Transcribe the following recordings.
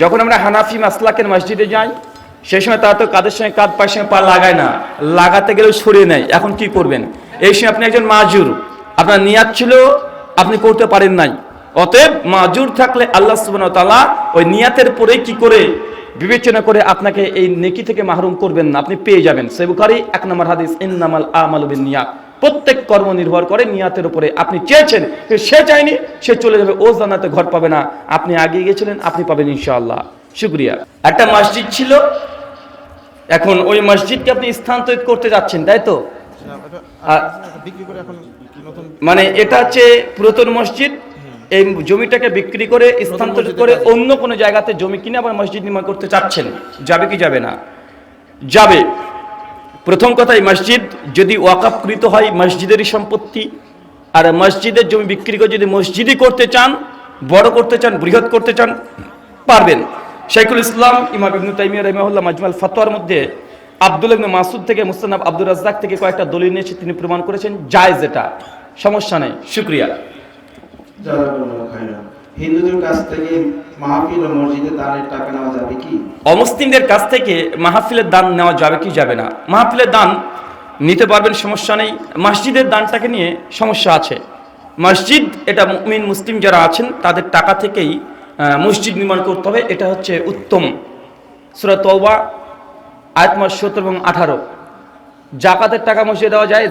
যখন আমরা হানাফি মাসলাকের মসজিদে যাই, সেই সময় তারা তো কাদের সঙ্গে কাঁধ পায়ের সঙ্গে পা লাগায় না, লাগাতে গেলেও সরিয়ে নেয়। এখন কি করবেন? এই সময় আপনি একজন মাজুর, আপনার নিয়াত ছিল, আপনি করতে পারেন নাই। অতএব মাজুর থাকলে আল্লাহ তাআলা ওই নিয়াতের পরে কি করে? বিবেচনা করে আপনাকে এই নেকি থেকে মাহরুম করবেন না, আপনি পেয়ে যাবেন। সেবুকারি এক নম্বর হাদিস, ইন্নামাল আমালু বিন্নিয়াত প্রত্যেক কর্ম নির্ভর করে নিয়াতের উপরে। আপনি চেয়েছেন সে চায়নি সে চলে যাবে ও জানাতে ঘর পাবে না। আপনি আগে গিয়েছিলেন আপনি পাবেন ইনশাআল্লাহ। শুক্রিয়া। একটা মসজিদ ছিল এখন ওই মসজিদকে আপনি স্থানান্তরিত করতে যাচ্ছেন তাই তো? কি নতুন মানে এটা হচ্ছে পুরাতন মসজিদ এই জমিটাকে বিক্রি করে স্থানান্তরিত করে অন্য কোনো জায়গাতে জমি কিনে আবার মসজিদ নির্মাণ করতে চাচ্ছেন। যাবে কি যাবে না? যাবে। প্রথম কথাই মসজিদ, যদি ওয়াকাফকৃত হয় মসজিদেরই সম্পত্তি, আর মসজিদের জমি বিক্রি করে যদি মসজিদই করতে চান, বড় করতে চান, বৃহৎ করতে চান, পারবেন। শাইখুল ইসলাম, ইমাম ইবনু তাইমিয়া রহিমাহুল্লাহ মাজমাল ফতোয়ার মধ্যে আব্দুল ইবনে মাসুদ থেকে মুস্তানাব আব্দুর রাজ্জাক থেকে কয়েকটা দলিল নিয়েছে তিনি প্রমাণ করেছেন যায় যেটা সমস্যা নেই, শুক্রিয়া। হিন্দুদের কাছ থেকে মাহফিল ও মসজিদে দানের টাকা নেওয়া যাবে কি? অমুসলিমদের কাছ থেকে মাহফিলের দান নেওয়া যাবে কি যাবে না? মাহফিলের দান নিতে পারবেন, সমস্যা নেই। মসজিদের দানটাকে নিয়ে সমস্যা আছে। মসজিদ, এটা মুমিন, মুসলিম যারা আছেন, তাদের টাকা থেকেই মসজিদ নির্মাণ করতে হবে। এটা হচ্ছে উত্তম। সুরা তওবা, আয়াত মাস সত্তর এবং আঠারো। জাকাতের টাকা মসজিদে দেওয়া যায়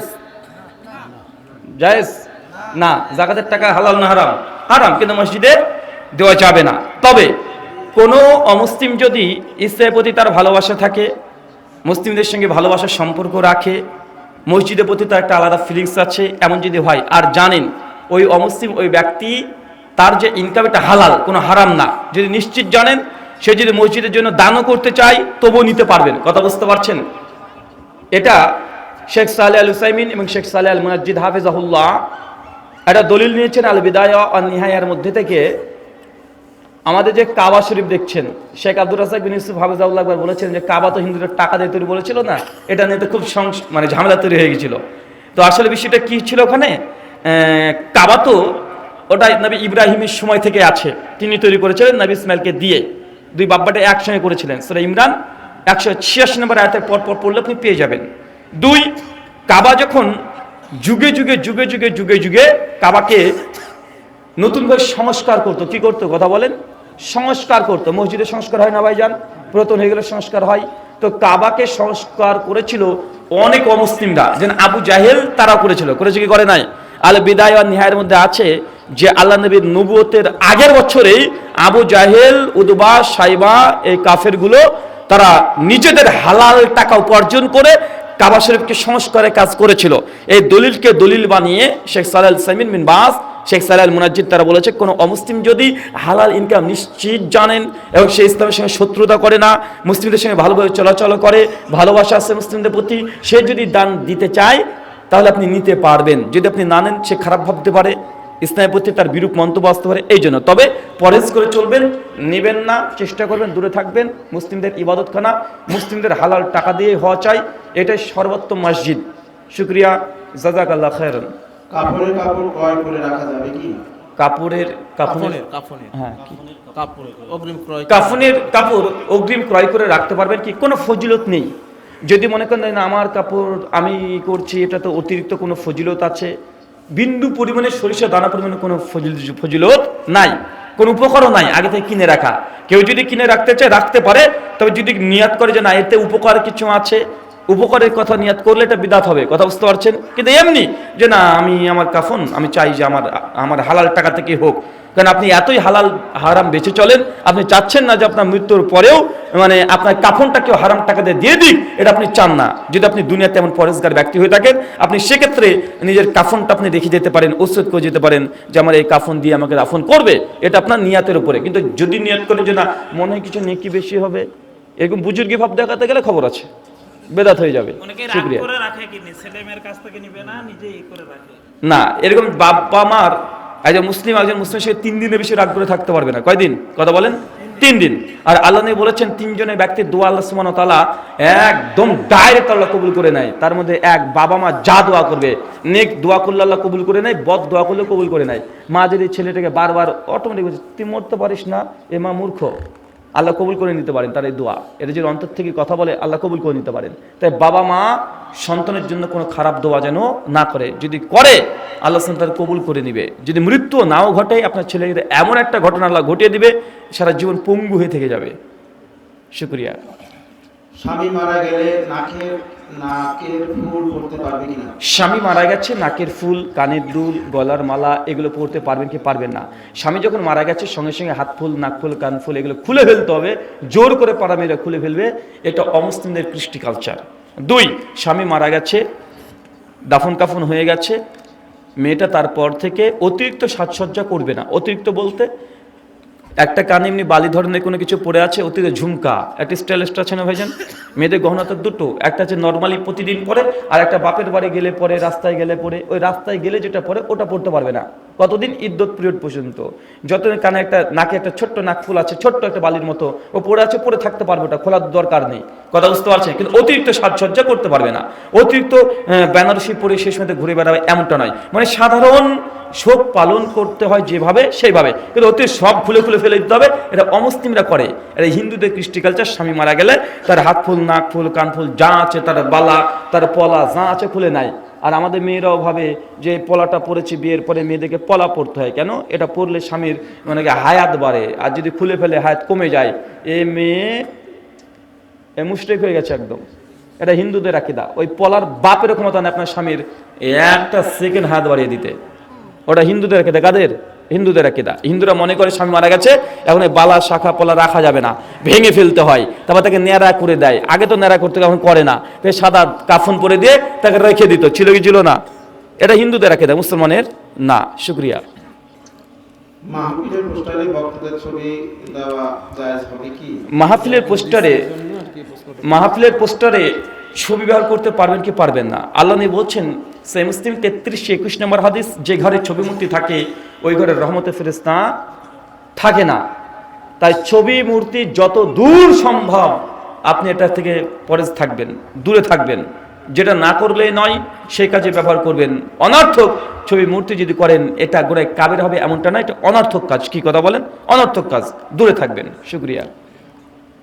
জায়েজ? না, জাকাতের টাকা হালাল না হারাম। হারাম, কিন্তু মসজিদে দেওয়া যাবে না। তবে কোনো অমুসলিম যদি ইসলামের প্রতি তার ভালোবাসা থাকে, মুসলিমদের সঙ্গে ভালোবাসার সম্পর্ক রাখে, মসজিদের প্রতি তার একটা আলাদা ফিলিংস আছে, এমন যদি হয়, আর জানেন ওই অমুসলিম ওই ব্যক্তি তার যে ইনকাম এটা হালাল, কোনো হারাম না। যদি নিশ্চিত জানেন, সে যদি মসজিদের জন্য দানও করতে চায়, তবুও নিতে পারবেন। কথা বুঝতে পারছেন? এটা শেখ সালে আল হুসাইমিন এবং শেখ সালে আল মুনাজ্জিদ হাফিজাহুল্লাহ একটা দলিল নিয়েছেন আল বিদায় নিহায়ার মধ্যে থেকে। আমাদের যে কাবা শরীফ দেখছেন, শেখ আব্দুল রাজাক বিন ইউসুফ হাফিজাউল্লাহ একবার বলেছেন যে কাবা তো হিন্দুদের টাকা দিয়ে তৈরি বলেছিল না, এটা নিয়ে তো খুব মানে ঝামেলা তৈরি হয়ে গেছিল। তো আসলে বিষয়টা কি ছিল ওখানে? কাবা তো ওটা নবী ইব্রাহিমের সময় থেকে আছে। তিনি তৈরি করেছিলেন নবী ইসমাইলকে দিয়ে। দুই বাব্বাটা একসঙ্গে করেছিলেন সেটা ইমরান একশো ছিয়াশি নম্বর আয়াতের পর পর পড়লে আপনি পেয়ে যাবেন। দুই, কাবা যখন যুগে যুগে যুগে যুগে যুগে যুগে কাবাকে নতুন করে সংস্কার করতো। কি করতো? কথা বলেন। সংস্কার করতো। মসজিদে সংস্কার হয় না ভাইজান? পুরাতন হয়ে গেলে সংস্কার হয়। তো কাবাকে সংস্কার করেছিল অনেক অমুসলিমরা। যেন আবু জাহেল তারা করেছিল। করেছে কি করে নাই? আল বিদায় আর নিহায়ের মধ্যে আছে যে আল্লাহ নবীর নবুয়তের আগের বছরেই আবু জাহেল, উদবা, সাইবা এই কাফেরগুলো তারা নিজেদের হালাল টাকা উপার্জন করে কাবা শরীফকে সংস্কারের কাজ করেছিল। এই দলিলকে দলিল বানিয়ে শেখ সালাল সাইমিন বিন বাস, শেখ সালাল মুনাজ্জিদ তারা বলেছে, কোনো অমুসলিম যদি হালাল ইনকাম নিশ্চিত জানেন এবং সে ইসলামের সঙ্গে শত্রুতা করে না, মুসলিমদের সঙ্গে ভালোভাবে চলাচল করে, ভালোবাসা আছে মুসলিমদের প্রতি, সে যদি দান দিতে চায়, তাহলে আপনি নিতে পারবেন। যদি আপনি না নেন, সে খারাপ ভাবতে পারে। ইসলামের প্রতি তার বিরূপ মন্তব্য আসতে পারে এই জন্য। তবে পরেজ করে চলবেন নেবেন না চেষ্টা করবেন দূরে থাকবেন। মুসলিমদের ইবাদতখানা মুসলিমদের হালাল টাকা দিয়ে হওয়া চাই এটাই সর্বোত্তম মসজিদ। শুক্রিয়া জাজাক আল্লাহ খায়রন। কাপড়ের কাপড় ক্রয় করে রাখা যাবে কি? কাপড়ের কাপড়ের হ্যাঁ অগ্রিম ক্রয় কাফনের কাপড় অগ্রিম ক্রয় করে রাখতে পারবেন কি? কোনো ফজিলত নেই। যদি মনে করেন আমার কাপড় আমি করছি এটা তো অতিরিক্ত কোনো ফজিলত আছে? বিন্দু পরিমাণে সরিষা, দানা পরিমাণে কোনো ফজিল- ফজিলত নাই, কোনো উপকারও নাই, আগে থেকে কিনে রাখা। কেউ যদি কিনে রাখতে চায়, রাখতে পারে, তবে যদি নিয়াত করে যে না, এতে উপকার কিছু আছে উপকারের কথা নিয়াত করলে এটা বিদাত হবে, কথা বুঝতে পারছেন? কিন্তু এমনি যে না, আমি আমার কাফন, আমি চাই যে আমার আমার হালাল টাকা থেকে হোক। কারণ আপনি এতই হালাল হারাম বেঁচে চলেন, আপনি চাচ্ছেন না যে আপনার মৃত্যুর পরেও মানে আপনার কাফনটা কেউ হারাম টাকা দিয়ে দিয়ে দিক, এটা আপনি চান না। যদি আপনি দুনিয়াতে এমন পরেশগার ব্যক্তি হয়ে থাকেন, আপনি সেক্ষেত্রে নিজের কাফনটা আপনি রেখে যেতে পারেন ওষুধ করে যেতে পারেন যে আমার এই কাফন দিয়ে আমাকে দাফন করবে, এটা আপনার নিয়াতের উপরে। কিন্তু যদি নিয়াত করেন যে না, মনে হয় কিছু নেকি বেশি হবে, এরকম বুজুর্গি ভাব দেখাতে গেলে খবর আছে। বেদাত হয়ে যাবে। শুক্রিয়া। না এরকম বাবা মার একজন মুসলিম একজন মুসলিম সে তিন দিনের বেশি রাগ করে থাকতে পারবে না। কয়দিন? কথা বলেন? তিন দিন। আর আল্লাহ বলেছেন তিনজনের ব্যক্তির দোয়া আল্লাহ সুমান তালা একদম ডাইরেক্ট আল্লাহ কবুল করে নেয়। তার মধ্যে এক বাবা মা যা দোয়া করবে নেক দোয়া করলে আল্লাহ কবুল করে নেয় বদ দোয়া করলে কবুল করে নেয়। মা যদি ছেলেটাকে বারবার অটোমেটিক তুই মরতে পারিস না এ মা মূর্খ। আল্লাহ কবুল করে নিতে পারেন তার এই দোয়া। এটা যদি অন্তর থেকে কথা বলে, আল্লাহ কবুল করে নিতে পারেন। তাই বাবা মা সন্তানের জন্য কোনো খারাপ দোয়া যেন না করে। যদি করে, আল্লাহ তার কবুল করে নিবে। যদি মৃত্যু নাও ঘটে, আপনার ছেলে এমন একটা ঘটনা আল্লাহ ঘটিয়ে দিবে, সারা জীবন পঙ্গু হয়ে থেকে যাবে। শুক্রিয়া। স্বামী মারা গেলে নাকের স্বামী মারা গেছে, নাকের ফুল, কানের দুল, গলার মালা, এগুলো পরতে পারবেন কি পারবেন না। স্বামী যখন মারা গেছে, সঙ্গে সঙ্গে হাত ফুল, নাক ফুল, কান ফুল, এগুলো খুলে ফেলতে হবে। জোর করে পাড়া মেয়েরা খুলে ফেলবে। এটা অমুসলিমদের কৃষ্টি কালচার দুই, স্বামী মারা গেছে, দাফন কাফন হয়ে গেছে, মেয়েটা তারপর থেকে অতিরিক্ত সাজসজ্জা করবে না। অতিরিক্ত বলতে একটা কানে এমনি বালি ধরনের কোনো কিছু পড়ে আছে অতিরিক্ত ঝুমকা। একটা স্টাইলিস্ট আছে না ভাইজান? মেয়েদের গহনা তো দুটো, একটা আছে নর্মালি প্রতিদিন পরে, আর একটা বাপের বাড়ি গেলে পরে, রাস্তায় গেলে পরে, ওই রাস্তায় গেলে যেটা পরে, ওটা পড়তে পারবে না। কতদিন? ইদ্যত পিরিয়ড পর্যন্ত। যতদিন কানে একটা নাকে একটা ছোট্ট নাক ফুল আছে, ছোট্ট একটা বালির মতো, ও পড়ে আছে পরে থাকতে পারবে ওটা, খোলার দরকার নেই। কথা বুঝতে পারছেন? কিন্তু অতিরিক্ত সাজসজ্জা করতে পারবে না। অতিরিক্ত বেনারসি পরে শেষ মধ্যে ঘুরে বেড়াবে এমনটা নয়। মানে সাধারণ শোক পালন করতে হয় যেভাবে, সেইভাবে। কিন্তু অতি সব খুলে খুলে ফেলে দিতে হবে। এটা অমুসলিমরা করে। এটা হিন্দুদের কৃষ্টি কালচার স্বামী মারা গেলে তার হাত ফুল, নাক ফুল, কান ফুল যা আছে, তার বালা, তার পলা যা আছে খুলে নাই। আর আমাদের মেয়েরাও ভাবে যে পলাটা পরেছে বিয়ের পরে মেয়েদেরকে পলা পড়তে হয়। কেন? এটা পরলে স্বামীর মানে হায়াত বাড়ে। আর যদি খুলে ফেলে, হায়াত কমে যায়। এ মেয়ে, এ মুশরিক হয়ে গেছে একদম। এটা হিন্দুদের আকিদা। ওই পলার বাপের ক্ষমতা নেই আপনার স্বামীর। একটা সেকেন্ড হাত বাড়িয়ে দিতে। ওটা হিন্দুদের আকিদা। কাদের? হিন্দুদের আকিদা। হিন্দুরা মনে করে স্বামী মারা গেছে এখন এই বালা শাখা পলা রাখা যাবে না ভেঙে ফেলতে হয়। তারপর তাকে ন্যাড়া করে দেয়। আগে তো ন্যাড়া করতে এখন করে না। সাদা কাফন পরে দিয়ে তাকে রেখে দিত ছিল কি ছিল না। এটা হিন্দুদের আকিদা মুসলমানের না শুক্রিয়া। মাহফিলের পোস্টারে মাহফিলের পোস্টারে ছবি ব্যবহার করতে পারবেন কি পারবেন না? আল্লাহ বলছেন সে মুসলিম তেত্রিশে একুশ নম্বর হাদিস, যে ঘরে ছবি মূর্তি থাকে, ওই ঘরে রহমতে ফেরেস্তা থাকে না। তাই ছবি মূর্তি যত দূর সম্ভব আপনি এটা থেকে পরেজ থাকবেন, দূরে থাকবেন। যেটা না করলে নয়, সেই কাজে ব্যবহার করবেন। অনর্থক ছবি মূর্তি যদি করেন, এটা গোড়ায় কাবের হবে এমনটা না, এটা অনর্থক কাজ। কি কথা বলেন? অনর্থক কাজ, দূরে থাকবেন। শুক্রিয়া।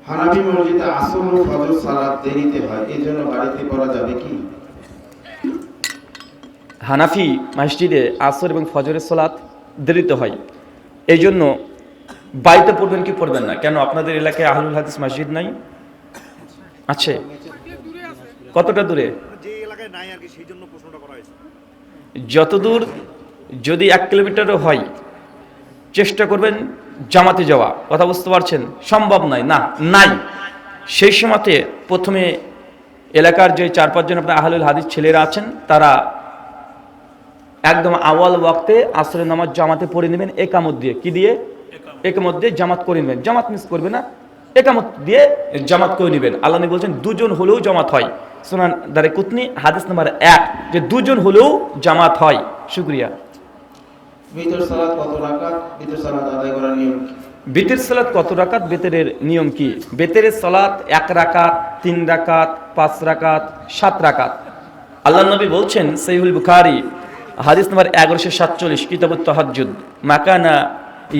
হানাফি মসজিদে আসর ও ফজর সালাত দেরিতে হয় এই জন্য বাড়িতে পড়া যাবে কি? হানাফি মসজিদে আসর এবং ফজরের সলাৎ দেরিতে হয়। এই জন্য বাড়িতে পড়বেন কি পড়বেন না? কেন আপনাদের এলাকায় আহলুল হাদিস মসজিদ নাই? আছে। কতটা দূরে? যতদূর যদি এক কিলোমিটারও হয় চেষ্টা করবেন জামাতে যাওয়া। কথা বুঝতে পারছেন? সম্ভব নয়। না নাই। সেই সময়তে প্রথমে এলাকার যে চার পাঁচজন আপনার আহলুল হাদিস ছেলেরা আছেন তারা একদম আওয়াল ওয়াক্তে আসরের নামাজ জামাতে পড়ে নেবেন একামত দিয়ে। কি দিয়ে? একামত। দিয়ে জামাত করে নেবেন। জামাত মিস করবে না। একামত দিয়ে জামাত করে নেবেন। আল্লাহ বলছেন দুজন হলেও জামাত হয়। সোনান দারে কুতনি হাদিস নাম্বার এক যে দুজন হলেও জামাত হয়। শুক্রিয়া। কত রাকাত? ভিতর সালাত আদায় করার নিয়ম কি? বেতের সালাত কত রাকাত? বেতের নিয়ম কি? বেতের সালাত এক রাকাত তিন রাকাত পাঁচ রাকাত সাত রাকাত। আল্লাহ নবী বলছেন সৈহুল বুখারি হাদিস নম্বর এগারোশো সাতচল্লিশ, কিতাবুত তাহাজ্জুদ। মাকানা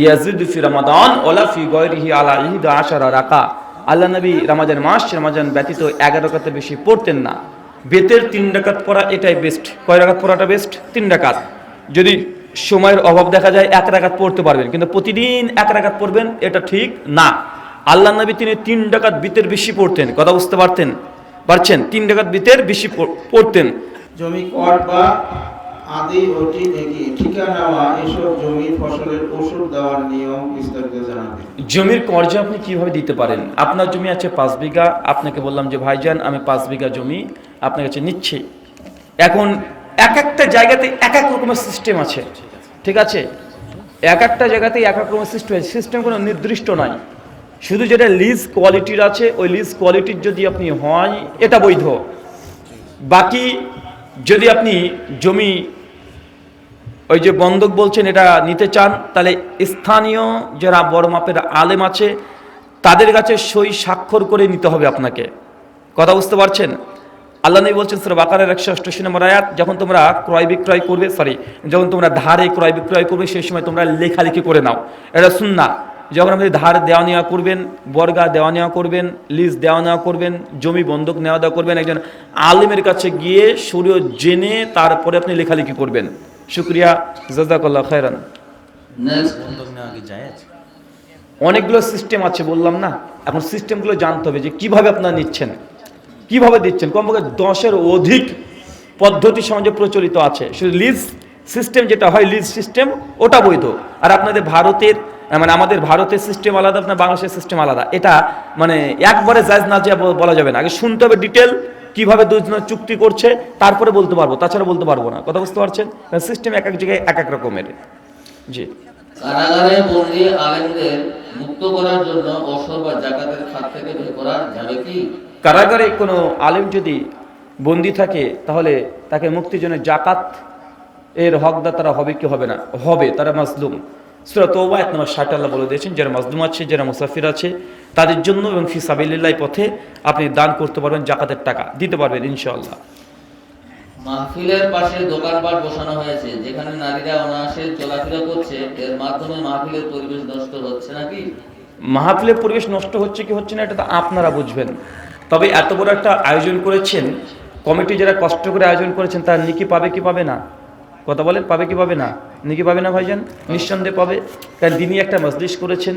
ইয়াজিদ ফি রমাদান ওলা ফি গয়রিহি আলা ইহিদ আশারা রাকা। আল্লাহ নবী রমাজান মাস, রমাজান ব্যতীত এগারো রাকাতে বেশি পড়তেন না। বেতের তিন ডাকাত পড়া এটাই বেস্ট কয় রাকাত পড়াটা বেস্ট তিন ডাকাত যদি সময়ের অভাব দেখা যায়, এক রাকাত পড়তে পারবেন। কিন্তু প্রতিদিন এক রাকাত পড়বেন, এটা ঠিক না। আল্লাহ নবী তিনি তিন ডাকাত বিতের বেশি পড়তেন। কথা বুঝতে পারতেন? পারছেন? তিন ডাকাত বিতের বেশি পড়তেন। জমি কর বা আদি ওটি নেকি ঠিকা নেওয়া এসব জমির ফসলের ওষুধ দেওয়ার নিয়ম বিস্তারিত জানাবে। জমির কর্জা আপনি কীভাবে দিতে পারেন? আপনার জমি আছে পাঁচ বিঘা, আপনাকে বললাম যে, ভাইজান, আমি পাঁচ বিঘা জমি আপনার কাছে নিচ্ছি। এখন এক একটা জায়গাতে এক এক রকমের সিস্টেম আছে। ঠিক আছে? এক একটা জায়গাতে এক এক রকমের সিস্টেম আছে। সিস্টেম কোনো নির্দিষ্ট নয় শুধু যেটা লিজ কোয়ালিটির আছে, ওই লিজ কোয়ালিটির যদি আপনি হয় এটা বৈধ। বাকি যদি আপনি জমি, ওই যে বন্ধক বলছেন এটা নিতে চান, তাহলে স্থানীয় যারা বড় মাপের আলেম আছে, তাদের কাছে সই স্বাক্ষর করে নিতে হবে আপনাকে। কথা বুঝতে পারছেন? আল্লাহ নবী বলছেন সুরা বাকারের একশো অষ্টাশি নম্বর আয়াত, যখন তোমরা ক্রয় বিক্রয় করবে সরি যখন তোমরা ধারে ক্রয় বিক্রয় করবে, সেই সময় তোমরা লেখালেখি করে নাও। এটা শুননা যখন আপনি ধার দেওয়া নেওয়া করবেন বর্গা দেওয়া নেওয়া করবেন লিজ দেওয়া নেওয়া করবেন জমি বন্ধক নেওয়া দেওয়া করবেন একজন আলিমের কাছে গিয়ে সুরিয় জেনে তারপরে আপনি লেখালেখি করবেন। শুক্রিয়া জাজাকাল্লাহ খায়রান। অনেকগুলো সিস্টেম আছে বললাম না? এখন সিস্টেমগুলো জানতে হবে যে কীভাবে আপনারা নিচ্ছেন কীভাবে দিচ্ছেন? কমপক্ষে দশের অধিক পদ্ধতি সমাজে প্রচলিত আছে। শুধু লিজ সিস্টেম যেটা হয় লিজ সিস্টেম ওটা বৈধ। আর আপনাদের ভারতের মানে আমাদের ভারতের সিস্টেম আলাদা আপনার বাংলাদেশের সিস্টেম আলাদা। এটা মানে একবারে জায়জ না যে বলা যাবে না। আগে শুনতে হবে ডিটেল কীভাবে দুজন চুক্তি করছে তারপরে বলতে পারব। তাছাড়া বলতে পারব না। কথা বুঝতে পারছেন? সিস্টেম এক এক জায়গায় এক এক রকমের। জি। কারাগারে বন্দী আলেমদের মুক্ত করার জন্য অসর বা জাকাতের খাত থেকে বের করা যাবে কি? কারাগারে কোনো আলেম যদি বন্দি থাকে তাহলে তাকে মুক্তির জন্য জাকাত এর হকদার তারা হবে কি হবে না? হবে তারা মাজলুম। সুরা তৌবা এক নম্বর ষাট আল্লাহ বলে দিয়েছেন যারা মাজলুম আছে যারা মুসাফির আছে তাদের জন্য এবং ফি সাবিল্লাহ পথে আপনি দান করতে পারবেন জাকাতের টাকা দিতে পারবেন ইনশাআল্লাহ। মাহফিলের পাশে দোকানপাট বসানো হয়েছে যেখানে নারীরা অনায়াসে চলাফেরা করছে এর মাধ্যমে মাহফিলের পরিবেশ নষ্ট হচ্ছে নাকি? মাহফিলের পরিবেশ নষ্ট হচ্ছে কি হচ্ছে না এটা তো আপনারা বুঝবেন। তবে এত বড় একটা আয়োজন করেছেন কমিটি যারা কষ্ট করে আয়োজন করেছেন তার নিকি পাবে কি পাবে না? কথা বলেন, পাবে কি পাবে না? নিকি পাবে না ভাইজান? নিঃসন্দেহে পাবে। কারণ তিনি একটা মজলিস করেছেন।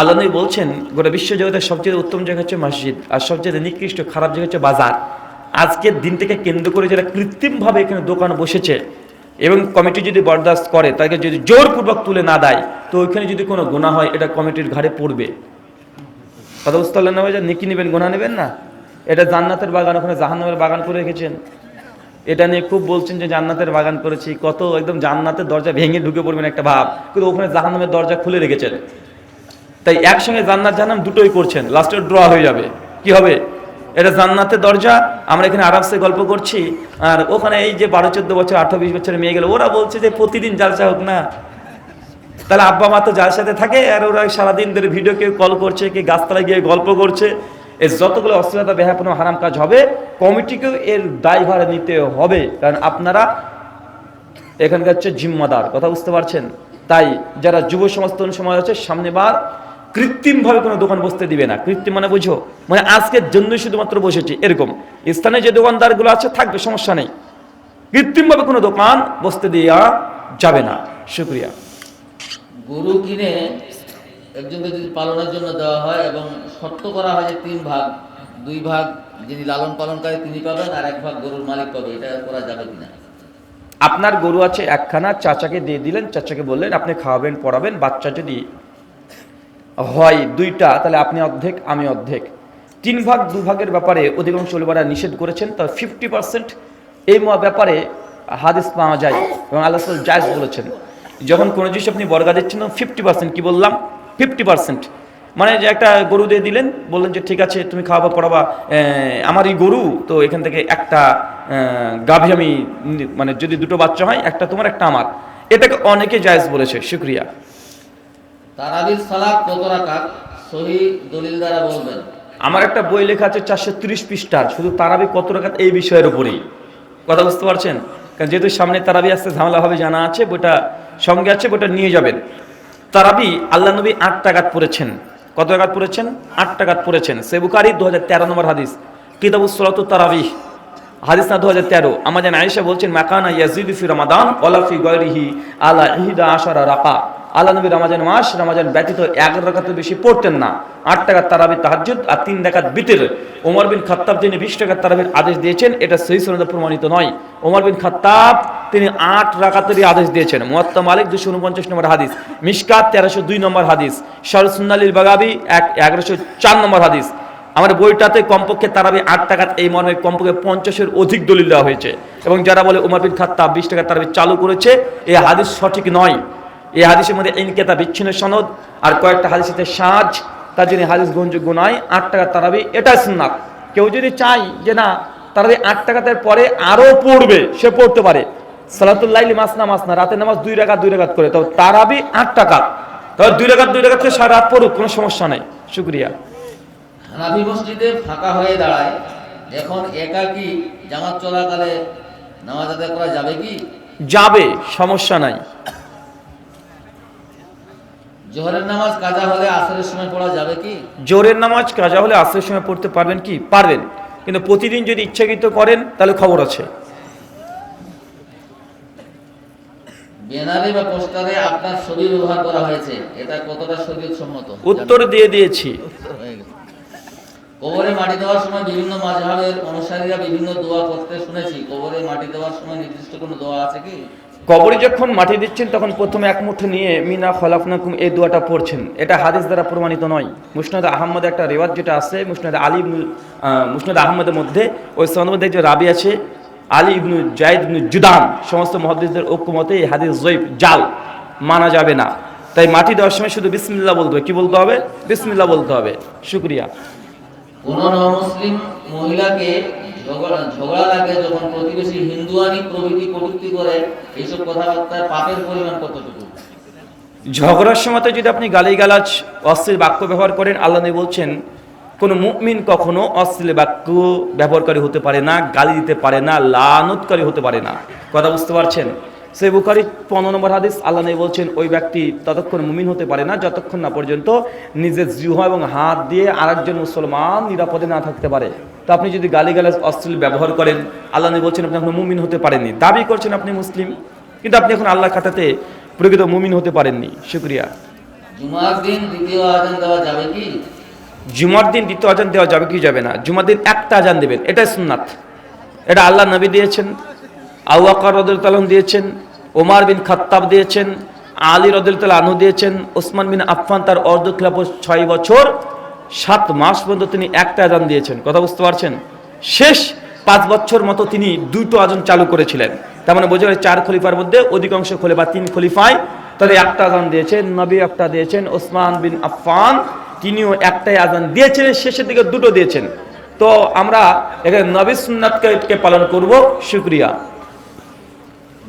আল্লাহ বলছেন, গোটা বিশ্বজগতের সবচেয়ে উত্তম জায়গা হচ্ছে মসজিদ, আর সবচেয়ে নিকৃষ্ট খারাপ জায়গা হচ্ছে বাজার। আজকের দিনটাকে কেন্দ্র করে যারা কৃত্রিমভাবে এখানে দোকান বসেছে, এবং কমিটি যদি বরদাস্ত করে তাকে যদি জোরপূর্বক তুলে না দেয়, তো ওইখানে যদি কোনো গোনা হয়, এটা কমিটির ঘাড়ে পড়বে। কথা বুঝতে পারলেন না ভাইজান? নিকি নেবেন, গোনা নেবেন না? এটা জান্নাতের বাগান, ওখানে জাহান্নামের বাগান করে রেখেছেন। এটা নিয়ে খুব বলছেন যে জান্নাতের বাগান করেছি, কত একদম জান্নাতের দরজা ভেঙে ঢুকে পড়বেন একটা ভাব। কিন্তু ওখানে জাহান্নামের দরজা খুলে রেখেছেন। তাই একসঙ্গে জান্নাত জাহান্নাম দুটোই করছেন, লাস্টে ড্র হয়ে যাবে। কি হবে? এটা জান্নাতের দরজা, আমরা এখানে আরামসে গল্প করছি, আর ওখানে এই যে বারো, চোদ্দ বছর, আঠারো, বিশ বছরের মেয়ে গেল, ওরা বলছে যে প্রতিদিন জালসা হোক না। তাহলে আব্বা মা তো যার সাথে থাকে, আর ওরা সারাদিন ধরে ভিডিও কেউ কল করছে কি গাছতলায় গিয়ে গল্প করছে। এর যতগুলো অশ্লীলতা বেহাপন হারাম কাজ হবে, কমিটিকেও এর দায়ভার নিতে হবে। কারণ আপনারা এখানকার হচ্ছে জিম্মাদার, কথা বুঝতে পারছেন? তাই যারা যুব সমাজ, তরুণ সমাজ আছে সামনে বার কৃত্রিমভাবে কোনো দোকান বসতে দিবে না। কৃত্রিম মানে বুঝো? মানে আজকের জন্যই শুধুমাত্র বসেছি, এরকম। স্থানে যে দোকানদারগুলো আছে, থাকবে, সমস্যা নেই। কৃত্রিমভাবে কোনো দোকান বসতে দেওয়া যাবে না। শুক্রিয়া। গরু কিনে একজনকে যদি পালনের জন্য দেওয়া হয় এবং শর্ত করা হয় যে তিন ভাগ, দুই ভাগ যিনি লালন পালনকারী তিনি পাবেন আর এক ভাগ গরুর মালিক পাবে, এটা করা যাবে কিনা? আপনার গরু আছে একখানা, চাচাকে দিয়ে দিলেন, চাচাকে বললেন, আপনি খাওয়াবেন, পড়াবেন, বাচ্চা যদি হয় দুইটা, তাহলে আপনি অর্ধেক, আমি অর্ধেক। তিন ভাগ, দু ভাগের ব্যাপারে অধিকাংশ ওলিমারা নিষেধ করেছেন, তবে ফিফটি পার্সেন্ট এই ব্যাপারে হাদিস পাওয়া যায় এবং আল্লাহ জায়জ বলেছেন। যখন কোনো জিনিস আপনি বর্গা দিচ্ছেন ফিফটি পার্সেন্ট কী বললাম? ফিফটি পার্সেন্ট মানে যে একটা গরু দিয়ে দিলেন বললেন যে ঠিক আছে তুমি খাওয়াবা পড়াবা আমার এই গরু তো এখান থেকে একটা গাভী আমি মানে যদি দুটো বাচ্চা হয় একটা তোমার একটা আমার। এটাকে অনেকে জায়েজ বলেছে শুক্রিয়া। তারাবির সালাদ কত রাকাত? সহি দলিল দ্বারা বলবেন। আমার একটা বই লেখা আছে চারশো তিরিশ পৃষ্ঠার। শুধু তারাবি কত রাখাত এই বিষয়ের উপরেই। কথা বুঝতে পারছেন? কারণ যেহেতু সামনে তারাবি আসতে ঝামেলা হবে জানা আছে বইটা সঙ্গে আছে, ওটা নিয়ে যাবেন। তারাবি, আল্লাহ নবী আট টাকাত পড়েছেন। কত টাকাত পড়েছেন? আট টাকাত পড়েছেন। সেবুকারি দু হাজার তেরো নম্বর হাদিস। কিতাবুসলাত তারাবি হাদিস না দু হাজার তেরো। আমাদের আয়েশা বলছেন, মাকানা ইয়াজিদি ফি রমাদান ওলাফি গরিহি আলা ইহিদা আশারা রাকা আল্লাহ নবী রমাজান মাস, রমাজান ব্যতীত এগারো রাকাতের বেশি পড়তেন না। আট টাকার তারাবি তাহাজ্জুদ আর তিন টাকাত বিতির। ওমর বিন খাত্তাব যিনি বিশ টাকার তারাবির আদেশ দিয়েছেন, এটা সহি সনদে প্রমাণিত নয়। ওমর বিন খাত্তাব তিনি আট রাকাতেরই আদেশ দিয়েছেন। মুয়াত্তা মালিক দুশো উনপঞ্চাশ নম্বর হাদিস মিসকাত তেরোশো দুই নম্বর হাদিস সরসুন্নালিল বাগাবি এক এগারোশো চার নম্বর হাদিস। আমার বইটাতে কমপক্ষে তারাবি আট টাকাত এই মর্মে কমপক্ষে পঞ্চাশের অধিক দলিল দেওয়া হয়েছে। এবং যারা বলে উমর বিন খাত্তাব বিশ টাকা তারাবি চালু করেছে এই হাদিস সঠিক নয়। এই হাদিসের মধ্যে ইনকেতা বিচ্ছিন্ন সনদ আর কয়েকটা হাদিসেতে সাজ তার জন্য হাদিস গ্রহণযোগ্য নয় আট টাকা তারাবি এটা সুন্নাত। কেউ যদি চাই যে না তারাবি আট টাকাতের পরে আরও পড়বে সে পড়তে পারে। সালাতুল্লাইলি মাসনা মাসনা রাতের নামাজ দুই রাকাত দুই রাকাত করে। তো তারাবি আট টাকা। তবে দুই রাকাত দুই রাকাত করে সারা রাত পড়ুক কোনো সমস্যা নেই। শুক্রিয়া। হানাফি মসজিদে ফাঁকা হয়ে দাঁড়ায়। এখন একাকি জামাত চলাকালে নামাজ আদায় করা যাবে কি? যাবে সমস্যা নাই। জোহরের নামাজ কাজা হলে আসরের সময় পড়া যাবে কি? জোরের নামাজ কাজা হলে আসরের সময় পড়তে পারবেন কি? পারবেন। কিন্তু প্রতিদিন যদি ইচ্ছাকৃত করেন তাহলে খবর আছে। ব্যানারে বা পোস্টারে আপনার ছবি ব্যবহার করা হয়েছে। এটা কতটা সম্মত উত্তর দিয়ে দিয়েছি। কবরে মাটি দেওয়ার সময় বিভিন্ন মাঝহাবের অনুসারীরা বিভিন্ন দোয়া করতে শুনেছি। কবরে মাটি দেওয়ার সময় নির্দিষ্ট কোনো দোয়া আছে কি? কবরে যখন মাটি দিচ্ছেন, তখন প্রথমে এক মুঠো নিয়ে, মিনা খলাফনাকুম, এই দোয়াটা পড়ছেন। এটা হাদিস দ্বারা প্রমাণিত নয়। মুসনাদ আহমদ একটা রেওয়াজ যেটা আছে, মুসনাদ আলী মুসনাদ আহমদের মধ্যে, ওই সনদের মধ্যে যে রাবি আছে, আলী ইবনু জায়দ ইবনু জুদান, সমস্ত মহাদিসদের ঐক্যমতে এই হাদিস জৈব জাল, মানা যাবে না। তাই মাটি দেওয়ার সময় শুধু বিসমিল্লাহ বলতে হবে। কি বলতে হবে? বিসমিল্লাহ বলতে হবে। শুক্রিয়া। কোন মুসলিম মহিলাকে ঝগড়া লাগে যখন প্রতিবেশী হিন্দুয়ানি করে, এইসব কথাবার্তায় পাপের পরিমাণ কতটুকু? ঝগড়ার সময়তে যদি আপনি গালিগালাজ, অশ্লীল বাক্য ব্যবহার করেন, আল্লাহ বলছেন, কোনো মুমিন কখনো অশ্লীল বাক্য ব্যবহারকারী হতে পারে না, গালি দিতে পারে না লানতকারী হতে পারে না। কথা বুঝতে পারছেন? সেই বুখারি পনেরো নম্বর হাদিস আল্লাহ নবী বলছেন ওই ব্যক্তি ততক্ষণ মুমিন হতে পারে না যতক্ষণ না পর্যন্ত নিজের জিহ এবং হাত দিয়ে আরেকজন মুসলমান নিরাপদে না থাকতে পারে। তো আপনি যদি গালিগালাজ অশ্লীল ব্যবহার করেন আল্লাহ নবী বলছেন আপনি এখন মুমিন হতে পারেননি। দাবি করছেন আপনি মুসলিম কিন্তু আপনি এখন আল্লাহ খাতাতে প্রকৃত মুমিন হতে পারেননি। শুক্রিয়া। জুমার দিন দ্বিতীয় আজান দেওয়া যাবে কি? জুমার দিন দ্বিতীয় আজান দেওয়া যাবে কি যাবে না? জুমার দিন একটা আজান দেবেন এটাই সুন্নাত। এটা আল্লাহ নবী দিয়েছেন। আউআকার রদুল্লাহ দিয়েছেন ওমার বিন খাত্তাব দিয়েছেন, আলী রদুল্লাহ আনহু দিয়েছেন ওসমান বিন আফফান তার অর্ধ ছয় বছর, সাত মাস পর্যন্ত তিনি একটা আজান দিয়েছেন। কথা বুঝতে পারছেন? শেষ পাঁচ বছর মতো তিনি দুটো আজান চালু করেছিলেন। তার মানে বোঝা চার খলিফার মধ্যে অধিকাংশ খলিফা তিন খলিফায়। তাহলে একটা আজান দিয়েছেন, নবী একটা দিয়েছেন ওসমান বিন আফফান, তিনিও একটাই আজান দিয়েছেন, শেষের দিকে দুটো দিয়েছেন। তো আমরা এখানে নবী সুন্নাতকে পালন করব। শুক্রিয়া।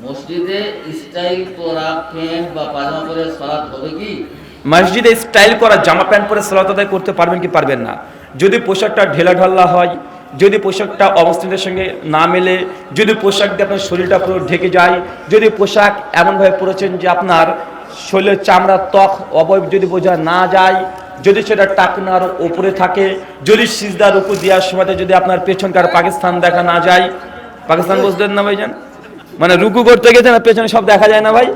মসজিদে স্টাইল করা প্যান্ট বা পাজামা পরে সালাত হবে কি? মসজিদে স্টাইল করা জামা প্যান্ট পরে সালাত আদায় করতে পারবেন কি পারবেন না? যদি পোশাকটা ঢেলা ঢাল্লা হয় যদি পোশাকটা অবস্থানের সঙ্গে না মেলে যদি পোশাক দিয়ে আপনার শরীরটা পুরো ঢেকে যায় যদি পোশাক এমনভাবে পরেছেন যে আপনার শরীরের চামড়া ত্বক অবয়ব যদি বোঝা না যায় যদি সেটা টাকনার ওপরে থাকে যদি সিজদার উপর দেওয়ার সময় যদি আপনার পেছনকার পাকিস্তান দেখা না যায় পাকিস্তান বুঝলেন না ভাইজান? মানে রুকু করতে গেছে না পেছনে সব দেখা যায় না ভাই?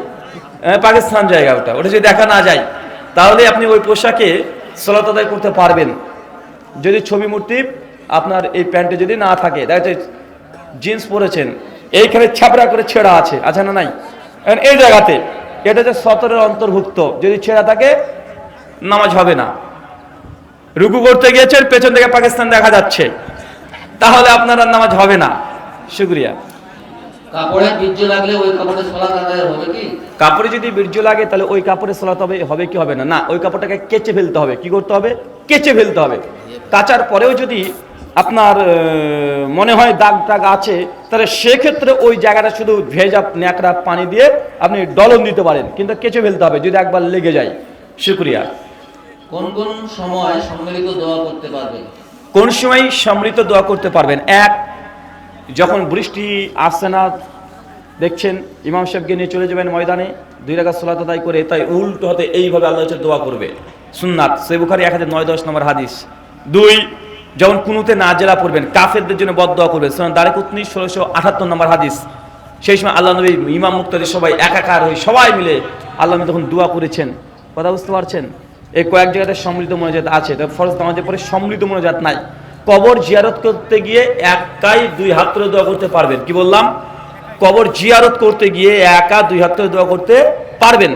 পাকিস্তান জায়গা ওটা। ওটা যদি দেখা না যায়, তাহলে আপনি ওই পোশাকে সলাত আদায় করতে পারবেন। যদি ছবি মূর্তি আপনার এই প্যান্টে যদি না থাকে, দেখা যাচ্ছে জিন্স পরেছেন, এইখানে ছাপড়া করে ছেঁড়া আছে আছে না নাই? এই জায়গাতে এটা হচ্ছে সতরের অন্তর্ভুক্ত। যদি ছেঁড়া থাকে, নামাজ হবে না। রুকু করতে গিয়েছেন, পেছন থেকে পাকিস্তান দেখা যাচ্ছে। তাহলে আপনার নামাজ হবে না। শুক্রিয়া। কাপড়ে বীর্য লাগলে ওই কাপড়ে সালাত আদায় হবে কি? কাপড়ে যদি বীর্য লাগে তাহলে ওই কাপড়ে সলাতে হবে হবে কি হবে না? না ওই কাপড়টাকে কেচে ফেলতে হবে। কি করতে হবে? কেচে ফেলতে হবে। কাচার পরেও যদি আপনার মনে হয় দাগ আছে তাহলে সেক্ষেত্রে ওই জায়গাটা শুধু ভেজা ন্যাকড়া পানি দিয়ে আপনি ডলন দিতে পারেন। কিন্তু কেচে ফেলতে হবে যদি একবার লেগে যায়। শুক্রিয়া। কোন কোন সময় সম্মিলিত দোয়া করতে পারবে কোন সময় সমৃদ্ধ দোয়া করতে পারবেন? এক যখন বৃষ্টি আসছে না, দেখছেন ইমাম সাহেবকে নিয়ে চলে যাবেন ময়দানে, দুই রাখা সোলাত আদায় করে তাই উল্টো হতে এইভাবে আল্লাহ দোয়া করবে। সুন্নাত সে বুখারি এক হাজার নয় দশ নম্বর হাদিস। দুই, যখন কুনুতে না জেলা পড়বেন, কাফেরদের জন্য বদ দোয়া করবে সুনান দারে কুতনি ষোলোশো আঠাত্তর নম্বর হাদিস। সেই সময় আল্লাহ নবী, ইমাম মুক্তাদি সবাই একাকার হয়ে সবাই মিলে আল্লাহ তখন দোয়া করেছেন। কথা বুঝতে পারছেন? এই কয়েক জায়গাতে সমৃদ্ধ মনোজাত আছে ফরজ নামাজের পরে সমৃদ্ধ মনোজাত নাই। কবর জিয়ারত করতে গিয়ে একাই দুই হাত তুলে দোয়া করতে পারবেন। কি বললাম? কবর জিয়ারত করতে গিয়ে একা দুই হাত তুলে দোয়া করতে পারবেন।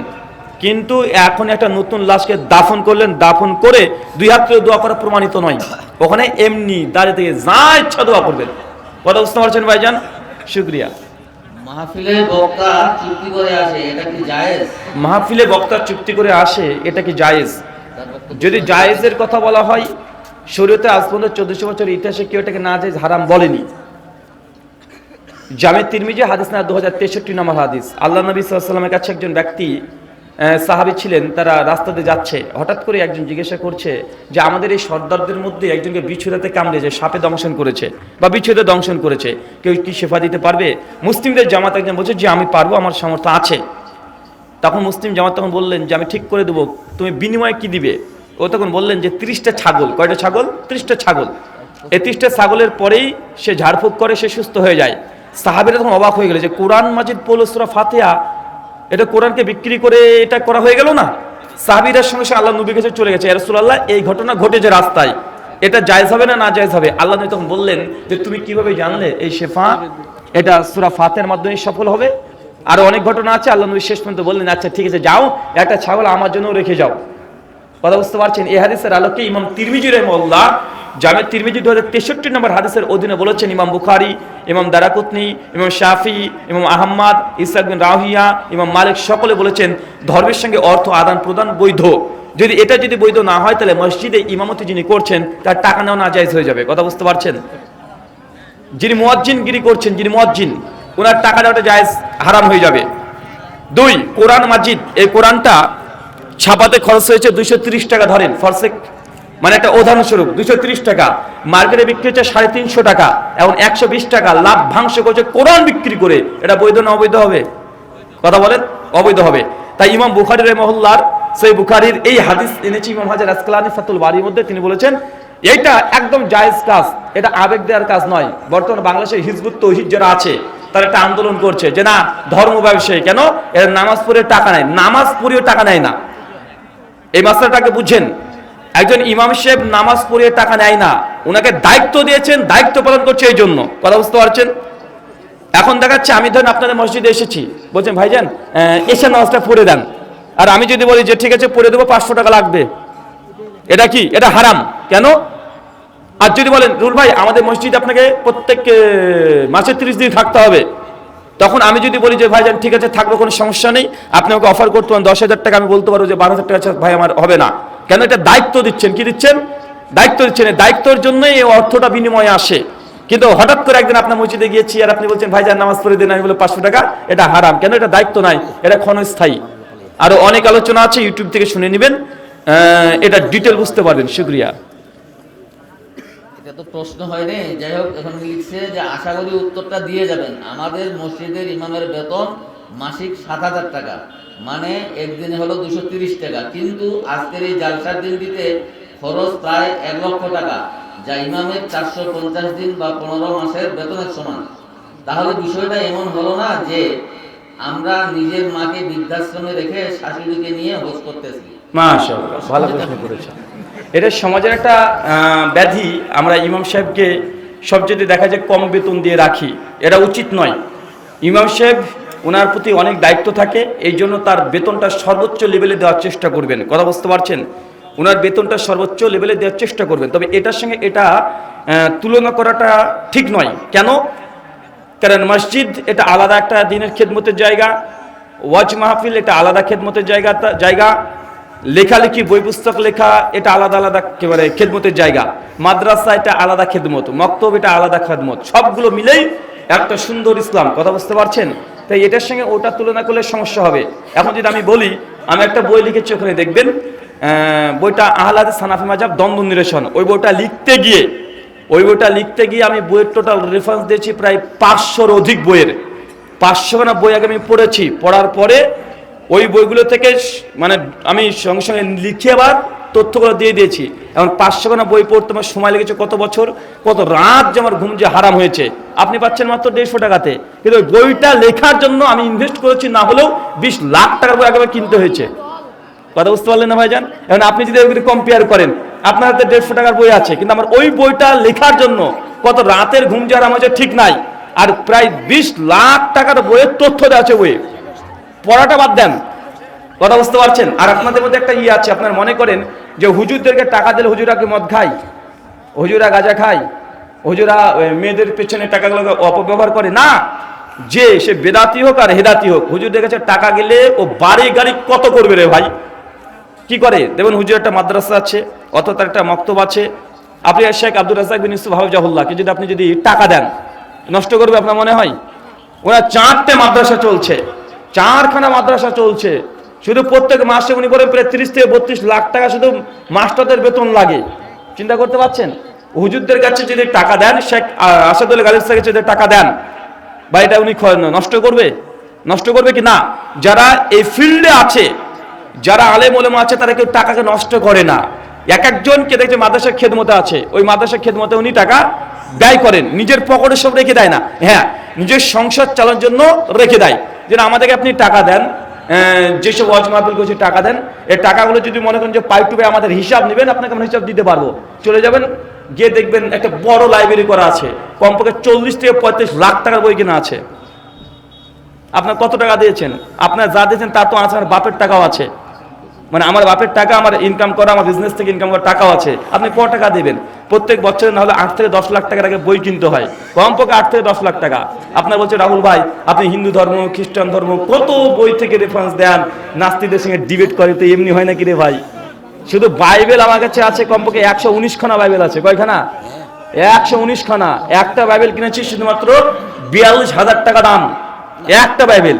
কিন্তু এখন একটা নতুন লাশকে দাফন করলেন। দাফন করে দুই হাত তুলে দোয়া করা প্রমাণিত নয়। ওখানে এমনি দাঁড়িয়ে থেকে যা ইচ্ছা দোয়া করবেন। কথা বুঝতে পারছেন ভাইজান? শুক্রিয়া। মাহফিলে বক্তা চুক্তি করে আসে এটা কি জায়েজ? মাহফিলে বক্তার চুক্তি করে আসে এটা কি জায়েজ? যদি জায়েজের কথা বলা হয় শরীয়তে আজ পর্যন্ত চোদ্দশো বছর ইতিহাসে কেউ এটাকে না জায়েজ হারাম বলেনি। জামে তিরমিজি হাদিস না দু হাজার তেষট্টি নম্বর হাদিস। আল্লাহ নবী সাল্লামের কাছে একজন ব্যক্তি সাহাবি ছিলেন, তারা রাস্তাতে যাচ্ছে। হঠাৎ করে একজন জিজ্ঞাসা করছে যে, আমাদের এই সর্দারদের মধ্যে একজনকে বিচ্ছুদাতে কামড়েছে সাপে দংশন করেছে বা বিচ্ছুদে দংশন করেছে, কেউ কি শেফা দিতে পারবে? মুসলিমদের জামাত একজন বলছে যে আমি পারব, আমার সামর্থ্য আছে। তখন মুসলিম জামাত তখন বললেন যে আমি ঠিক করে দেবো। তুমি বিনিময়ে কি দিবে? ও তখন বললেন যে ত্রিশটা ছাগল, কয়টা ছাগল? ত্রিশটা ছাগল। এই ত্রিশটা ছাগলের পরেই সে ঝাড়ফুঁক করে, সে সুস্থ হয়ে যায়। সাহাবিরা তখন অবাক হয়ে গেল যে কোরআন মাজিদ পৌলসরা ফাতেহা, এটা কোরআনকে বিক্রি করে এটা করা হয়ে গেল না? সাহাবিরার সঙ্গে সঙ্গে আল্লাহ নবী কাছে চলে গেছে রসুল্লাহ এই ঘটনা ঘটেছে রাস্তায়, এটা জায়জ হবে না না জায়জ হবে? আল্লাহ নবী তখন বললেন যে, তুমি কীভাবে জানলে এই শেফা, এটা সুরা ফাতের মাধ্যমে সফল হবে? আরও অনেক ঘটনা আছে, আল্লাহ নবী শেষ পর্যন্ত বললেন আচ্ছা ঠিক আছে, যাও, একটা ছাগল আমার জন্য রেখে যাও। কথা বুঝতে পারছেন? এই হাদিসের আলোকে ইমাম তিরমিজি রহমল্লাহ জামে তিরমিজি দু হাজার তেষট্টি নম্বর হাদিসের অধীনে বলেছেন, ইমাম বুখারি, ইমাম দারাকুতনি, ইমাম শাফি, ইমাম আহম্মদ ইসাক বিন রাহিয়া ইমাম মালিক সকলে বলেছেন, ধর্মের সঙ্গে অর্থ আদান প্রদান বৈধ। যদি এটা যদি বৈধ না হয়, তাহলে মসজিদে ইমামতি যিনি করছেন, তার টাকা নেওয়া না জায়জ হয়ে যাবে। কথা বুঝতে পারছেন? যিনি মুয়াজ্জিন গিরি করছেন, যিনি মুয়াজ্জিন, ওনার টাকা দেওয়াটা জায়েজ হারাম হয়ে যাবে। দুই, কোরআন মাজিদ, এই কোরআনটা ছাপাতে খরচ হয়েছে দুইশো তিরিশ টাকা, ধরেন ফরসেক মানে একটা উদাহরণস্বরূপ, দুইশো টাকা, মার্কেটে বিক্রি হচ্ছে সাড়ে তিনশো টাকা, এবং একশো বিশ টাকা, লাভ ভাংশ করছে, কোরআন বিক্রি করে, এটা বৈধ না অবৈধ হবে? কথা বলেন, অবৈধ হবে। তাই ইমাম বুখারি রহমহল্লার সেই বুখারির এই হাদিস এনেছি, ইমাম হাজার আসকালানি ফাতুল বাড়ির মধ্যে, তিনি বলেছেন, এইটা একদম জায়েজ কাজ, এটা আবেগ দেওয়ার কাজ নয়। বর্তমানে বাংলাদেশের হিজবুত তৌহিদ যারা আছে, তারা একটা আন্দোলন করছে যে না, ধর্ম ব্যবসায়ী, কেন? এরা নামাজ পড়ে টাকা নেয়। নামাজ পড়েও টাকা নেয় না। এই মাসলাটাকে বুঝছেন একজন ইমাম সাহেব নামাজ পড়িয়ে টাকা নেয় না। ওনাকে দায়িত্ব দিয়েছেন, দায়িত্ব পালন করছে এই জন্য। কথা বুঝতে পারছেন? এখন দেখাচ্ছে, আমি ধরেন আপনাদের মসজিদে এসেছি। বলছেন, ভাইজান এসে নামাজটা পড়ে দেন। আর আমি যদি বলি যে, ঠিক আছে, পড়ে দেবো, পাঁচশো টাকা লাগবে। এটা কি? এটা হারাম। কেন? আর যদি বলেন, রুল ভাই, আমাদের মসজিদে আপনাকে প্রত্যেক মাসে তিরিশ দিন থাকতে হবে। তখন আমি যদি বলি যে, ভাইজান, ঠিক আছে, থাকবে, কোনো সমস্যা নেই। আপনি আমাকে অফার করতে পারেন, দশ হাজার টাকা আমি বলতে পারব যে, বারো হাজার টাকা ভাই আমার হবে না। কেন? এটা দায়িত্ব দিচ্ছেন। কি দিচ্ছেন? দায়িত্ব দিচ্ছেন। দায়িত্বের জন্যই এই অর্থটা বিনিময়ে আসে। কিন্তু হঠাৎ করে একদিন আপনার মসজিদে গিয়েছি আর আপনি বলছেন, ভাইজান, নামাজ পড়ে দিন, আমি বলে পাঁচশো টাকা। এটা হারাম। কেন? এটা দায়িত্ব নাই। এটা ক্ষণস্থায়ী। আরও অনেক আলোচনা আছে ইউটিউব থেকে শুনে নেবেন। এটা ডিটেল বুঝতে পারবেন। শুক্রিয়া। এটা তো প্রশ্ন হয়নি যাই হোক, এখন লিখছে যে আশা করি উত্তরটা দিয়ে যাবেন। আমাদের মসজিদের ইমামের বেতন মাসিক সাত হাজার টাকা। মানে একদিনে হলো দুশো তিরিশ টাকা। কিন্তু আজকের এই জালসার দিনটিতে খরচ প্রায় এক লক্ষ টাকা, যা ইমামের চারশো পঞ্চাশ দিন বা পনেরো মাসের বেতনের সমান। তাহলে বিষয়টা এমন হলো না যে আমরা নিজের মাকে বৃদ্ধাশ্রমে রেখে শাশুড়িকে নিয়ে হোস করতেছি। মাশাআল্লাহ, ভালো প্রশ্ন করেছেন। এটা সমাজের একটা ব্যাধি। আমরা ইমাম সাহেবকে সবচেয়ে দেখা যায় কম বেতন দিয়ে রাখি। এটা উচিত নয়। ইমাম সাহেব ওনার প্রতি অনেক দায়িত্ব থাকে, এই জন্য তার বেতনটা সর্বোচ্চ লেভেলে দেওয়ার চেষ্টা করবেন। কথা বুঝতে পারছেন? ওনার বেতনটা সর্বোচ্চ লেভেলে দেওয়ার চেষ্টা করবেন। তবে এটার সঙ্গে এটা তুলনা করাটা ঠিক নয়। কেন? কারণ মসজিদ এটা আলাদা একটা দিনের খেদমতের জায়গা, ওয়াজ মাহফিল এটা আলাদা খেদমতের জায়গা জায়গা। লেখালেখি বই পুস্তক লেখা, এটা আলাদা আলাদা একেবারে খেদমতের জায়গা। মাদ্রাসা এটা আলাদা খেদমত, মক্তব এটা আলাদা খেদমত। সবগুলো মিলেই একটা সুন্দর ইসলাম, কথা বুঝতে পারছেন? তাই এটার সঙ্গে ওটা তুলনা করলে সমস্যা হবে। এখন যদি আমি বলি, আমি একটা বই লিখেছি ওখানে, দেখবেন বইটা আহলাদ সানাফি মাজাব, দ্বন্দ্ব নিরসন। ওই বইটা লিখতে গিয়ে, ওই বইটা লিখতে গিয়ে আমি বইয়ের টোটাল রেফারেন্স দিয়েছি প্রায় পাঁচশোর অধিক বইয়ের। পাঁচশো খানা বই আগে আমি পড়েছি, পড়ার পরে ওই বইগুলো থেকে মানে আমি সঙ্গে সঙ্গে লিখে আবার তথ্যগুলো দিয়ে দিয়েছি। এখন পাঁচশো খানা বই পড়তে আমার সময় লেগেছে কত বছর? কত রাত যে আমার ঘুম যে হারাম হয়েছে। আপনি পাচ্ছেন মাত্র দেড়শো টাকাতে। কিন্তু বইটা লেখার জন্য আমি ইনভেস্ট করেছি, না হলেও বিশ লাখ টাকার বই একেবারে কিনতে হয়েছে। কথা বুঝতে পারলেন না ভাইজান? এখন আপনি যদি ওইগুলি কম্পেয়ার করেন, আপনার হাতে দেড়শো টাকার বই আছে, কিন্তু আমার ওই বইটা লেখার জন্য কত রাতের ঘুম যে আমার যে ঠিক নাই। আর প্রায় বিশ লাখ টাকার বইয়ের তথ্য দেওয়া আছে বইয়ে। পড়াটা বাদ দেন। কথা বুঝতে পারছেন? আর আপনাদের মধ্যে একটা ইয়ে আছে, আপনার মনে করেন যে হুজুরদেরকে টাকা দিলে হুজুরা কি মদ খায়? হুজুরা গাঁজা খায়? হুজুরা মেয়েদের পেছনে টাকাগুলোকে অপব্যবহার করে? না। যে সে বেদাতি হোক আর হেদাতি হোক, হুজুরদের কাছে টাকা গেলে ও বাড়ি গাড়ি কত করবে রে ভাই? কি করে? দেখুন, হুজুর একটা মাদ্রাসা আছে অত তার একটা মক্তব আছে। আপনি শেখ আব্দুল রাজাক বিন ইউসুফ হাফজাহুল্লাহকে যদি আপনি যদি টাকা দেন, নষ্ট করবে আপনার মনে হয়? ওরা চারটে মাদ্রাসা চলছে। চারখানা মাদ্রাসা চলছে। শুধু প্রত্যেক মাসে উনি করে প্রায় তিরিশ থেকে বত্রিশ লাখ টাকা শুধু মাস্টারদের বেতন লাগে। চিন্তা করতে পারছেন? হুজুরদের কাছে যদি টাকা দেন, শেখ আসাদুল গালিব সাহেব যদি টাকা দেন বা এটা উনি নষ্ট করবে? নষ্ট করবে কি না? যারা এই ফিল্ডে আছে, যারা আলেম ওলেমা আছে, তারা কেউ টাকাকে নষ্ট করে না। এক একজনকে দেখছে মাদ্রাসার খেদমতে আছে। ওই মাদ্রাসার খেদমতে উনি টাকা ব্যয় করেন, নিজের পকেটে সব রেখে দেয় না। হ্যাঁ নিজের সংসার চালানোর জন্য রেখে দেয়। যেন আমাদেরকে আপনি টাকা দেন যেসব ওয়াজ মাহফিল করছে টাকা দেন। এই টাকাগুলো যদি মনে করেন যে পাই টু পাই আমাদের হিসাব নেবেন, আপনাকে আমরা হিসাব দিতে পারব। চলে যাবেন, গিয়ে দেখবেন একটা বড় লাইব্রেরি করা আছে। কমপক্ষে চল্লিশ থেকে পঁয়ত্রিশ লাখ টাকার বই কেনা আছে। আপনার কত টাকা দিয়েছেন? আপনার যা দিয়েছেন তার তো আছে বাপের টাকাও আছে। মানে আমার বাপের টাকা, আমার ইনকাম করা, আমার বিজনেস থেকে ইনকাম করা টাকাও আছে। আপনি ক টাকা দেবেন? প্রত্যেক বছরে না হলে আট থেকে দশ লাখ টাকার আগে বই কিনতে হয়। কমপক্ষে আট থেকে দশ লাখ টাকা। আপনার বলছে, রাহুল ভাই, আপনি হিন্দু ধর্ম, খ্রিস্টান ধর্ম, কত বই থেকে রেফারেন্স দেন? নাস্তিদের সঙ্গে ডিবেট করে, তো এমনি হয় নাকি রে ভাই? শুধু বাইবেল আমার কাছে আছে, কমপক্ষে একশো উনিশ খানা বাইবেল আছে। কয়খানা? একশো উনিশ খানা। একটা বাইবেল কিনেছি শুধুমাত্র বিয়াল্লিশ হাজার টাকা দাম। একটা বাইবেল।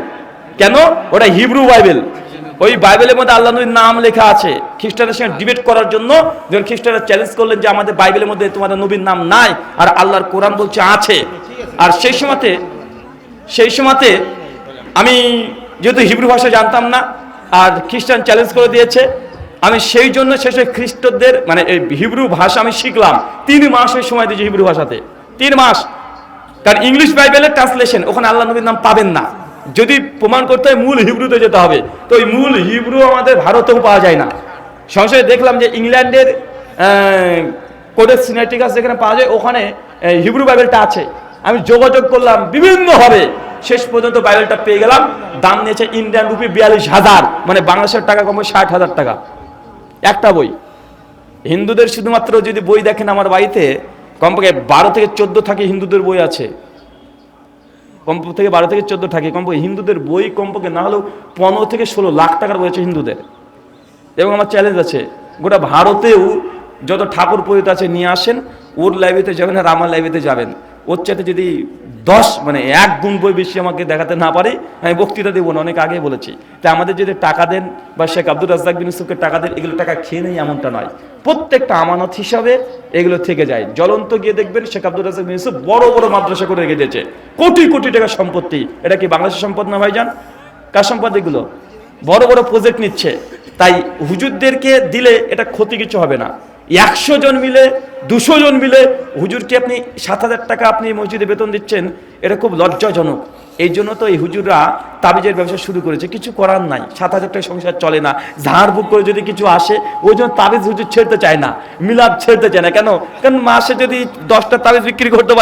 কেন? ওটা হিব্রু বাইবেল। ওই বাইবেলের মধ্যে আল্লাহ নবীর নাম লেখা আছে। খ্রিস্টানের সঙ্গে ডিবেট করার জন্য যখন খ্রিস্টানরা চ্যালেঞ্জ করলেন যে আমাদের বাইবেলের মধ্যে তোমাদের নবীর নাম নাই আর আল্লাহর কোরআন বলছে আছে। আর সেই সময়তে সেই সময়তে আমি যেহেতু হিব্রু ভাষা জানতাম না আর খ্রিস্টান চ্যালেঞ্জ করে দিয়েছে, আমি সেই জন্য শেষে খ্রিস্টদের মানে এই হিব্রু ভাষা আমি শিখলাম। তিন মাসের সময় দিয়েছি হিব্রু ভাষাতে। তিন মাস। কারণ ইংলিশ বাইবেলের ট্রান্সলেশন ওখানে আল্লাহ নবীর নাম পাবেন না। যদি প্রমাণ করতে হয় মূল হিব্রুতে যেতে হবে, তো ওই মূল হিব্রু আমাদের ভারতেও পাওয়া যায় না। সংসদে দেখলাম যে ইংল্যান্ডের কোডের সিনেটিকাস যেখানে পাওয়া যায়, ওখানে হিব্রু বাইবেলটা আছে। আমি যোগাযোগ করলাম বিভিন্নভাবে। শেষ পর্যন্ত বাইবেলটা পেয়ে গেলাম। দাম নিয়েছে ইন্ডিয়ান রুপি বিয়াল্লিশ হাজার মানে বাংলাদেশের টাকা কমে ষাট হাজার টাকা। একটা বই। হিন্দুদের শুধুমাত্র যদি বই দেখেন আমার বাড়িতে, কমপক্ষে বারো থেকে চোদ্দ থাকে হিন্দুদের বই আছে। কমপক্ষে থেকে বারো থেকে চোদ্দ থাকে কম্প, হিন্দুদের বই কম্পকে না হলেও পনেরো থেকে ষোলো লাখ টাকার বই আছে হিন্দুদের। এবং আমার চ্যালেঞ্জ আছে, গোটা ভারতেও যত ঠাকুর পরিত আছে নিয়ে আসেন, ওর লাইব্রেরিতে যাবেন আর আমার লাইব্রেরিতে যাবেন। ওর চাইতে যদি দশ মানে এক গুণ বই বেশি আমাকে দেখাতে না পারে, আমি বক্তৃতা দেবো না, অনেক আগে বলেছি। তাই আমাদের যদি টাকা দেন, বা শেখ আব্দুল রাজ্জাক বিন ইউসুফকে টাকা দেন, এগুলো টাকা খেয়ে নেই এমনটা নয়। প্রত্যেকটা আমানত হিসাবে এগুলো থেকে যায়। জ্বলন্ত গিয়ে দেখবেন শেখ আব্দুল রাজ্জাক বিন ইউসুফ বড় বড় মাদ্রাসা করে রেখে দিয়েছে। কোটি কোটি টাকা সম্পত্তি। এটা কি বাংলাদেশের সম্পদ না ভাইজান? কার সম্পদ এগুলো? বড় বড় প্রজেক্ট নিচ্ছে। তাই হুজুরদেরকে দিলে এটা ক্ষতি কিছু হবে না। একশো জন মিলে, দুশো জন মিলে হুজুরকে আপনি সাত হাজার টাকা আপনি মসজিদে বেতন দিচ্ছেন? এটা খুব লজ্জাজনক। এই জন্য তো এই হুজুররা তাবিজের ব্যবসা শুরু করেছে। কিছু করার নাই। সাত হাজার টাকা সংসার চলে না। ঝাড় বুক করে যদি কিছু আসে, ওই জন্য তাবিজ হুজুর ছেড়তে চায় না। মিলাপ ছেড়তে চায় না। কেন? কারণ মাসে যদি দশটা তাবিজ বিক্রি করতে পারি?